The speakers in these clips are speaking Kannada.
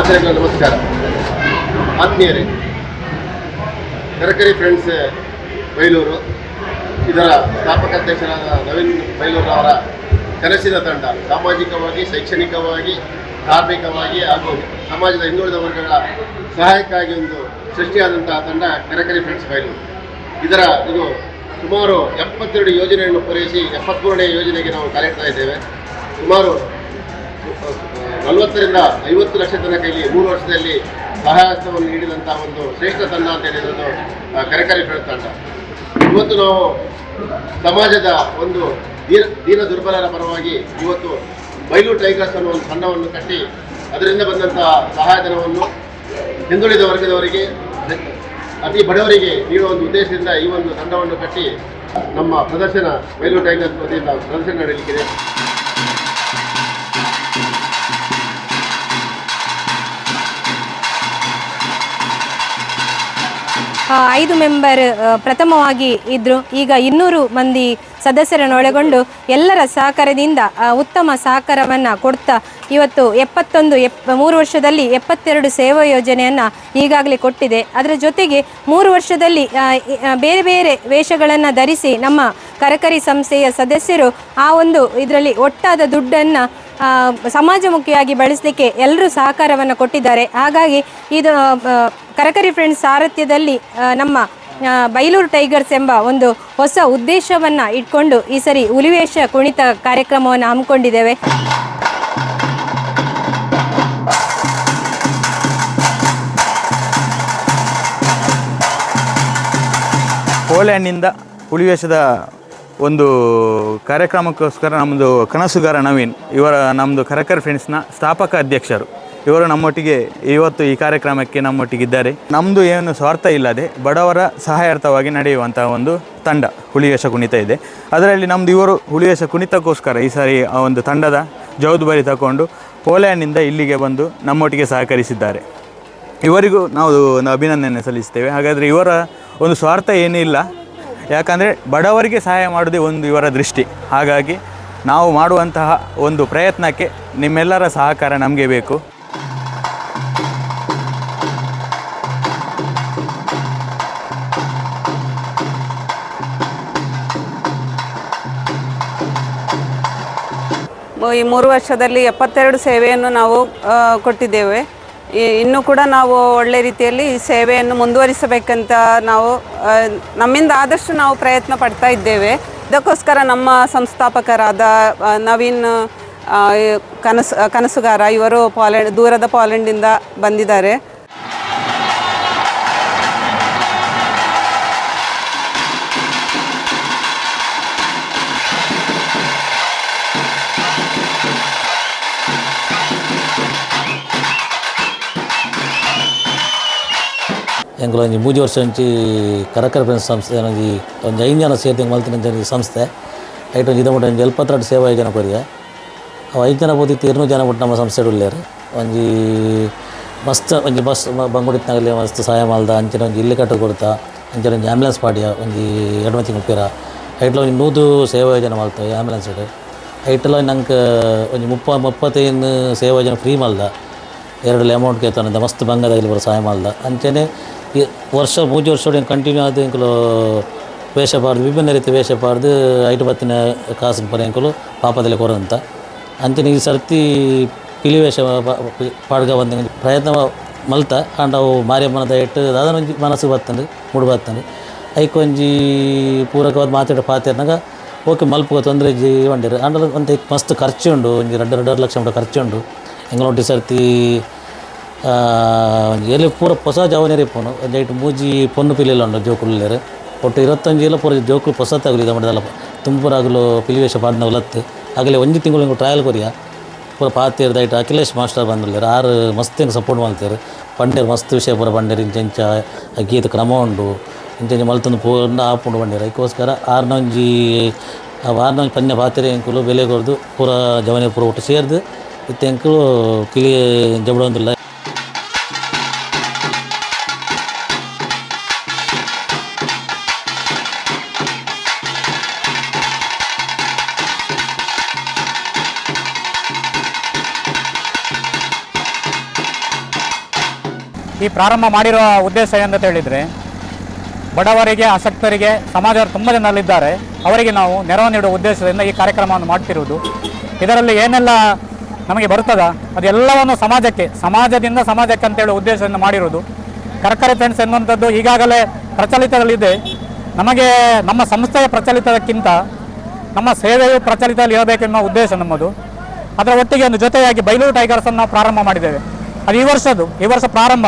ಮಾತರಿಗಳ ನಮಸ್ಕಾರ. ಆತ್ಮೀಯರೇ ತರಕಾರಿ ಫ್ರೆಂಡ್ಸ್ ಬೈಲೂರು, ಇದರ ಸ್ಥಾಪಕ ಅಧ್ಯಕ್ಷರಾದ ನವೀನ್ ಬೈಲೂರು ಅವರ ಕನಸಿನ ತಂಡ, ಸಾಮಾಜಿಕವಾಗಿ, ಶೈಕ್ಷಣಿಕವಾಗಿ, ಧಾರ್ಮಿಕವಾಗಿ ಹಾಗೂ ಸಮಾಜದ ಹಿಂದುಳಿದ ವರ್ಗಗಳ ಸಹಾಯಕ್ಕಾಗಿ ಒಂದು ಸೃಷ್ಟಿಯಾದಂತಹ ತಂಡ ಕರಕರಿ ಫ್ರೆಂಡ್ಸ್ ಬೈಲೂರು. ಇದರ, ಇದು ಸುಮಾರು ಎಪ್ಪತ್ತೆರಡು ಯೋಜನೆಯನ್ನು ಪೂರೈಸಿ ಎಪ್ಪತ್ತ್ಮೂರನೇ ಯೋಜನೆಗೆ ನಾವು ಕಾಲಿಡ್ತಾ ಇದ್ದೇವೆ. ಸುಮಾರು ನಲವತ್ತರಿಂದ ಐವತ್ತು ಲಕ್ಷ ತನಕ ಇಲ್ಲಿ ಮೂರು ವರ್ಷದಲ್ಲಿ ಸಹಾಯಹಸ್ತವನ್ನು ನೀಡಿದಂಥ ಒಂದು ಶ್ರೇಷ್ಠ ತಂಡ ಅಂತ ಹೇಳಿರೋದು ಕರೆಕರಿ ಕರಕರಿ ತಂಡ ಇವತ್ತು ನಾವು ಸಮಾಜದ ಒಂದು ದೀನ ದೀನ ದುರ್ಬಲರ ಪರವಾಗಿ ಇವತ್ತು ಬೈಲು ಟೈಗರ್ಸ್ ಅನ್ನೋ ಒಂದು ತಂಡವನ್ನು ಕಟ್ಟಿ ಅದರಿಂದ ಬಂದಂತಹ ಸಹಾಯಧನವನ್ನು ಹಿಂದುಳಿದ ವರ್ಗದವರಿಗೆ, ಅತಿ ಬಡವರಿಗೆ ನೀಡುವ ಒಂದು ಉದ್ದೇಶದಿಂದ ಈ ಒಂದು ತಂಡವನ್ನು ಕಟ್ಟಿ ನಮ್ಮ ಪ್ರದರ್ಶನ ಬೈಲು ಟೈಗರ್ಸ್ ವತಿಯಿಂದ ಪ್ರದರ್ಶನ ನಡೆಯಲಿಕ್ಕಿದೆ. ಐದು ಮೆಂಬರ್ ಪ್ರಥಮವಾಗಿ ಇದ್ದರು ಈಗ ಇನ್ನೂರು ಮಂದಿ ಸದಸ್ಯರನ್ನು ಒಳಗೊಂಡು ಎಲ್ಲರ ಸಹಕಾರದಿಂದ ಉತ್ತಮ ಸಹಕಾರವನ್ನು ಕೊಡ್ತಾ ಇವತ್ತು ಎಪ್ಪತ್ತೊಂದು, ಎಪ್, ಮೂರು ವರ್ಷದಲ್ಲಿ ಎಪ್ಪತ್ತೆರಡು ಸೇವಾ ಯೋಜನೆಯನ್ನು ಈಗಾಗಲೇ ಕೊಟ್ಟಿದೆ. ಅದರ ಜೊತೆಗೆ ಮೂರು ವರ್ಷದಲ್ಲಿ ಬೇರೆ ಬೇರೆ ವೇಷಗಳನ್ನು ಧರಿಸಿ ನಮ್ಮ ಕರಕರಿ ಸಂಸ್ಥೆಯ ಸದಸ್ಯರು ಆ ಒಂದು ಇದರಲ್ಲಿ ಒಟ್ಟಾದ ದುಡ್ಡನ್ನು ಸಮಾಜಮುಖಿಯಾಗಿ ಬಳಸಲಿಕ್ಕೆ ಎಲ್ಲರೂ ಸಹಕಾರವನ್ನು ಕೊಟ್ಟಿದ್ದಾರೆ. ಹಾಗಾಗಿ ಇದು ಕರಕರಿ ಫ್ರೆಂಡ್ಸ್ ಸಾರಥ್ಯದಲ್ಲಿ ನಮ್ಮ ಬೈಲೂರು ಟೈಗರ್ಸ್ ಎಂಬ ಒಂದು ಹೊಸ ಉದ್ದೇಶವನ್ನು ಇಟ್ಕೊಂಡು ಈ ಸರಿ ಹುಲಿವೇಷ ಕುಣಿತ ಕಾರ್ಯಕ್ರಮವನ್ನು ಹಮ್ಮಿಕೊಂಡಿದ್ದೇವೆ. ಪೋಲ್ಯಾಂಡ್ನಿಂದ ಹುಲಿವೇಷದ ಒಂದು ಕಾರ್ಯಕ್ರಮಕ್ಕೋಸ್ಕರ ನಮ್ಮದು ಕನಸುಗಾರ ನವೀನ್, ಇವರ ನಮ್ಮದು ಕರಕರ್ ಫ್ರೆಂಡ್ಸ್ನ ಸ್ಥಾಪಕ ಅಧ್ಯಕ್ಷರು. ಇವರು ನಮ್ಮೊಟ್ಟಿಗೆ ಇವತ್ತು ಈ ಕಾರ್ಯಕ್ರಮಕ್ಕೆ ನಮ್ಮೊಟ್ಟಿಗಿದ್ದಾರೆ. ನಮ್ಮದು ಏನು ಸ್ವಾರ್ಥ ಇಲ್ಲದೆ ಬಡವರ ಸಹಾಯಾರ್ಥವಾಗಿ ನಡೆಯುವಂಥ ಒಂದು ತಂಡ ಹುಲಿವೇಷ ಕುಣಿತ ಇದೆ. ಅದರಲ್ಲಿ ನಮ್ಮದು ಇವರು ಹುಲಿವೇಷ ಕುಣಿತಕ್ಕೋಸ್ಕರ ಈ ಸಾರಿ ಆ ಒಂದು ತಂಡದ ಜವಾಬ್ದಾರಿ ತಗೊಂಡು ಪೋಲ್ಯಾಂಡ್ನಿಂದ ಇಲ್ಲಿಗೆ ಬಂದು ನಮ್ಮೊಟ್ಟಿಗೆ ಸಹಕರಿಸಿದ್ದಾರೆ. ಇವರಿಗೂ ನಾವು ಒಂದು ಅಭಿನಂದನೆ ಸಲ್ಲಿಸ್ತೇವೆ. ಹಾಗಾದರೆ ಇವರ ಒಂದು ಸ್ವಾರ್ಥ ಏನಿಲ್ಲ ಯಾಕಂದರೆ ಬಡವರಿಗೆ ಸಹಾಯ ಮಾಡೋದೇ ಒಂದು ಇವರ ದೃಷ್ಟಿ. ಹಾಗಾಗಿ ನಾವು ಮಾಡುವಂತಹ ಒಂದು ಪ್ರಯತ್ನಕ್ಕೆ ನಿಮ್ಮೆಲ್ಲರ ಸಹಕಾರ ನಮಗೆ ಬೇಕು. ಈ ಮೂರು ವರ್ಷದಲ್ಲಿ ಎಪ್ಪತ್ತೆರಡು ಸೇವೆಯನ್ನು ನಾವು ಕೊಟ್ಟಿದ್ದೇವೆ. ಇನ್ನೂ ಕೂಡ ನಾವು ಒಳ್ಳೆ ರೀತಿಯಲ್ಲಿ ಈ ಸೇವೆಯನ್ನು ಮುಂದುವರಿಸಬೇಕಂತ ನಾವು ನಮ್ಮಿಂದ ಆದಷ್ಟು ನಾವು ಪ್ರಯತ್ನ ಪಡ್ತಾ ಇದ್ದೇವೆ. ಇದಕ್ಕೋಸ್ಕರ ನಮ್ಮ ಸಂಸ್ಥಾಪಕರಾದ ನವೀನ್ ಕನಸು, ಕನಸುಗಾರ ಇವರು ಪಾಲೆಂಡ್, ದೂರದ ಪಾಲೆಂಡಿಂದ ಬಂದಿದ್ದಾರೆ. ಎಂಕುಲು ಒಂಜಿ ಮೂಜಿ ವರ್ಷ ಒಂಜಿ ಕರಕರ ಸಂಸ್ಥೆ ಒಂಜಿ ಒಂಜಿ ಐದು ಜನ ಸೇರಿ ಮಲ್ತಿನ ಒಂಜಿ ಸಂಸ್ಥೆ. ಐಟ್ ಒಂಜಿ ಇದಮುಟ ಒಂಜಿ ಎಲ್ಪತ್ತೆರಡು ಸೇವಾ ಜನ ಕೊರಿಯ ಅವು ಐದು ಜನ ಬೋದಿತ್ತು ಎರಡು ಜನ ಬಿಟ್ಟು ನಮ್ಮ ಸಂಸ್ಥೆ ಉಳ್ಳೇರು ಒಂಜಿ ಮಸ್ತ್ ಒಂಜಿ ಬಸ್ ಬಂಗುಡಿತ್ನಾಗಲಿ ಮಸ್ತ್ ಸಹಾಯ ಮಾಲ್ದ ಅಂಚಿನ ಒಂಜಿ ಇಲ್ಲಿ ಕಟ್ಟು ಕೊಡ್ತಾ, ಅಂಚಿನ ಒಂಜಿ ಆಂಬ್ಯುಲೆನ್ಸ್ ಪಾಡಿಯ, ಒಂಜಿ ಎರಡು ಮಂದಿ ಮುಪ್ಪಿರ. ಐಟ್ಲ ಒಂಜಿ ನೂದು ಸೇವಾ ಯೋಜನೆ ಮಾಡ್ತೇವೆ ಆಂಬ್ಯುಲೆನ್ಸ್ ಇಟ್ಟು ಐಟ್ಲ ನಂಗೆ ಒಂಜಿ ಮುಪ್ಪ ಮುಪ್ಪತ್ತೈದು ಸೇವಾ ಯೋಜನೆ ಫ್ರೀ ಮಾಲ್ದ ಎರಡು ಅಮೌಂಟ್ ಕೇಳ್ತಾನೆ ಮಸ್ತ್ ಬಂಗದಾಗಲಿ ಬರೋ ಸಹಾಯ ಮಾಲ್ದ ಅಂಚನೆ ವರ್ಷ ಪೂಜೆ ವರ್ಷ ಕಂಟಿನ್ಯೂ ಆದ ಎಂಕುಲು ವೇಷ ಪಾಡ್ದು, ವಿಭಿನ್ನ ರೀತಿ ವೇಷ ಪಾಡ್ದು ಐಟು ಬತ್ತಿನ ಕಾಸಿನ ಪರ ಎಂಕುಲು ಪಾಪದಲ್ಲಿ ಕೊರಂತ ಅಂತಿನ ಈ ಸರ್ತಿ ಪಿಲಿ ವೇಷ ಪಾಡ್ಗ ಬಂದ ಪ್ರಯತ್ನ ಮಲ್ತ ಆಂಡ ಅವು ಮಾರಿಯಮ್ಮನದ ಇಟ್ಟು ಅದನ್ನೊಂಜಿ ಮನಸ್ಸು ಬರ್ತಂದು ಮೂಡು ಬರ್ತಂದು ಐಕೊಂಜಿ ಪೂರಕವಾದ ಮಾತಾಡೋ ಪಾತಿರ್ನಾಗ ಓಕೆ ಮಲ್ಪುಗ ತೊಂದರೆ ಜಿ ಬಂದಿರು ಆಂಡ ಒಂದು ಮಸ್ತ್ ಖರ್ಚು ಉಂಡು, ಒಂಜಿ ಎರಡು ಎರಡು ಲಕ್ಷ ಖರ್ಚು ಉಂಡು. ಎಂಗಳೊಂಟಿ ಸರ್ತಿ ಎಲ್ಲಿ ಪೂರ ಹೊಸ ಜವನೇರಿ ಪೋನು. ಒಂದು ಮೂಜಿ ಪೊನ್ನು ಪಿಲಿಲ್ಲ ಉಂಡು ಜೋಕುಲ್ಲೇರು ಒಟ್ಟು ಇರತ್ತೊಂಜಿ ಇಲ್ಲ ಪೂರ ಜೋಕುಲು ಹೊಸತಾಗಲಿ ಇದು ಮಾಡಿದಲ್ಲ ತುಂಬರಾಗಲು ಪಿಲಿವೇಶ ಪಾಡ್ನ ಉಲತ್ತು. ಆಗಲೇ ಒಂದು ತಿಂಗಳು ಹಿಂಗೆ ಟ್ರಯಲ್ ಕೊರಿಯ. ಪೂರ ಪಾತಿರ್ದ ದೈಟ್ ಅಖಿಲೇಶ್ ಮಾಸ್ಟರ್ ಬಂದಿಲ್ಲೇರು ಆರು ಮಸ್ತ್ ಹಿಂಗೆ ಸಪೋರ್ಟ್ ಮಾಡ್ತಾರೆ ಪಂಡೇರು ಮಸ್ತ್ ವಿಷಯ ಪೂರ ಪಂಡೇರು ಇಂಚೆಂಚ ಗೀತ ಕ್ರಮ ಉಂಡು. ಇಂಚೆಂಚ ಮಲ್ತಂದು ಪೂರ್ಣ ಆಪುಂಡು ಬಂಡೇರು ಅದಕ್ಕೋಸ್ಕರ ಆರ್ನೊಂಜಿ ಆರ್ನೊಂಜಿ ಪನ್ಯ ಪಾತೇರಿ ಎಂಕುಲು ಬೆಲೆ ಕೊಡ್ದು ಪೂರ ಜವನೇ ಪೂರ ಒಟ್ಟು ಸೇರ್ದು. ಇತ್ತು ಎಂಕುಲು ಪಿಲಿ ಜಬಡೊಂದಿಲ್ಲ. ಈ ಪ್ರಾರಂಭ ಮಾಡಿರೋ ಉದ್ದೇಶ ಏನಂತ ಹೇಳಿದರೆ, ಬಡವರಿಗೆ, ಆಸಕ್ತರಿಗೆ ಸಮಾಜದ ತುಂಬ ಜನರಲ್ಲಿದ್ದಾರೆ ಅವರಿಗೆ ನಾವು ನೆರವು ನೀಡುವ ಉದ್ದೇಶದಿಂದ ಈ ಕಾರ್ಯಕ್ರಮವನ್ನು ಮಾಡ್ತಿರುವುದು ಇದರಲ್ಲಿ ಏನೆಲ್ಲ ನಮಗೆ ಬರ್ತದ ಅದೆಲ್ಲವನ್ನು ಸಮಾಜಕ್ಕೆ, ಸಮಾಜದಿಂದ ಸಮಾಜಕ್ಕೆ ಅಂತೇಳಿ ಉದ್ದೇಶದಿಂದ ಮಾಡಿರುವುದು. ಕರ್ಕರೆ ಫ್ರೆಂಡ್ಸ್ ಎನ್ನುವಂಥದ್ದು ಈಗಾಗಲೇ ಪ್ರಚಲಿತದಲ್ಲಿದೆ. ನಮಗೆ ನಮ್ಮ ಸಂಸ್ಥೆಯ ಪ್ರಚಲಿತದಕ್ಕಿಂತ ನಮ್ಮ ಸೇವೆಯು ಪ್ರಚಲಿತದಲ್ಲಿ ಇರಬೇಕೆನ್ನುವ ಉದ್ದೇಶ ನಮ್ಮದು. ಅದರ ಒಟ್ಟಿಗೆ ಒಂದು ಜೊತೆಯಾಗಿ ಬೈಲೂರು ಟೈಗರ್ಸನ್ನು ನಾವು ಪ್ರಾರಂಭ ಮಾಡಿದ್ದೇವೆ. ಅದು ಈ ವರ್ಷದ್ದು, ಈ ವರ್ಷ ಪ್ರಾರಂಭ.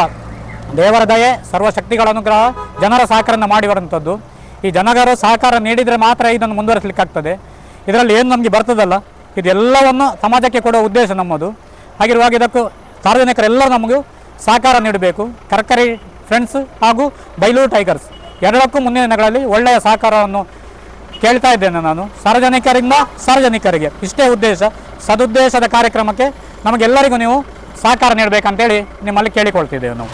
ದೇವರ ದಯೆ ಸರ್ವಶಕ್ತಿಗಳ ಅನುಗ್ರಹ ಜನರ ಸಹಕಾರನ ಮಾಡಿರುವಂಥದ್ದು. ಈ ಜನಗರು ಸಹಕಾರ ನೀಡಿದರೆ ಮಾತ್ರ ಇದನ್ನು ಮುಂದುವರಿಸಲಿಕ್ಕಾಗ್ತದೆ. ಇದರಲ್ಲಿ ಏನು ನಮಗೆ ಬರ್ತದಲ್ಲ, ಇದೆಲ್ಲವನ್ನು ಸಮಾಜಕ್ಕೆ ಕೊಡುವ ಉದ್ದೇಶ ನಮ್ಮದು. ಹಾಗಿರುವಾಗ ಇದಕ್ಕೂ ಸಾರ್ವಜನಿಕರೆಲ್ಲರೂ ನಮಗೂ ಸಹಕಾರ ನೀಡಬೇಕು. ಕರ್ಕರಿ ಫ್ರೆಂಡ್ಸ್ ಹಾಗೂ ಬೈಲೂರು ಟೈಗರ್ಸ್, ಎರಡಕ್ಕೂ ಮುಂದಿನ ದಿನಗಳಲ್ಲಿ ಒಳ್ಳೆಯ ಸಹಕಾರವನ್ನು ಕೇಳ್ತಾ ಇದ್ದೇನೆ ನಾನು. ಸಾರ್ವಜನಿಕರಿಂದ ಸಾರ್ವಜನಿಕರಿಗೆ, ಇಷ್ಟೇ ಉದ್ದೇಶ. ಸದುದ್ದೇಶದ ಕಾರ್ಯಕ್ರಮಕ್ಕೆ ನಮಗೆಲ್ಲರಿಗೂ ನೀವು ಸಹಕಾರ ನೀಡಬೇಕಂತೇಳಿ ನಿಮ್ಮಲ್ಲಿ ಕೇಳಿಕೊಳ್ತಿದ್ದೇವೆ ನಾವು.